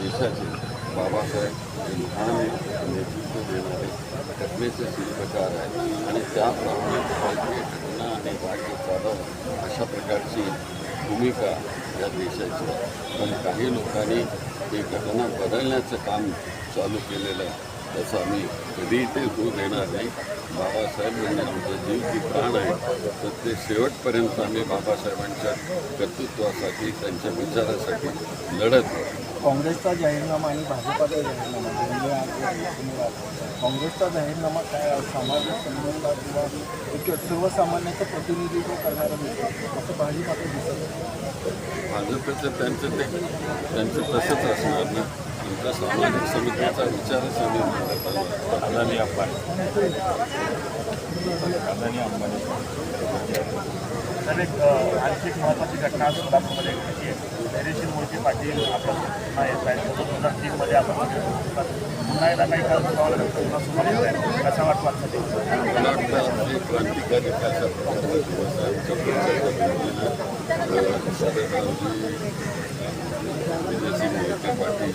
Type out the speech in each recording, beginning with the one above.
देशाचे बाबासाहेब हे नेतृत्व देणारे घटनेचे शिल्पकार आहे आणि त्याप्रमाणे घटना आणि राज्य चालवणं अशा प्रकारची भूमिका या देशाची पण काही लोकांनी ही घटना बदलण्याचं काम चालू केलेलं आहे. त्याचं आम्ही कधीही ते होऊ देणार नाही. बाबासाहेब म्हणजे आमचा जीव की प्राण आहे. तर ते शेवटपर्यंत आम्ही बाबासाहेबांच्या कर्तृत्वासाठी त्यांच्या विचारासाठी लढत काँग्रेसचा जाहीरनामा आणि भाजपाचा जाहीरनामा. काँग्रेसचा जाहीरनामा काय समाज संबंधात किंवा एक सर्वसामान्याचं प्रतिनिधित्व करणारं दिसतं असं भाजपाचं दिसत. भाजपचं त्यांचं ते त्यांचं तसंच असणार ना. आमच्या सामाजिक समितीचा विचारच अदानी अंबानी अदानी अंबानी तर एक आणखी एक महत्त्वाची घटना आज सोलापूरमध्ये घडली आहे धैर्यशील मोहिते पाटील आपला पुन्हा येत आहेत. दोन हजार तीनमध्ये आपण. पुन्हा एकदा काही काळ येत आहे कसा दिवस मला वाटतं आपले क्रांतिकारी अशा प्रकारचा दिवस आहे. आमच्या पुढच्या पिढीला शरदरावजी विजयसिंग मोहिते पाटील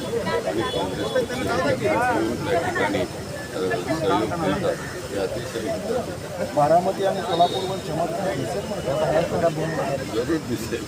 काँग्रेस ठिकाणी हे. बारामती आणि सोलापूरवर चमत्कार दिसेल. जरूर दिसेल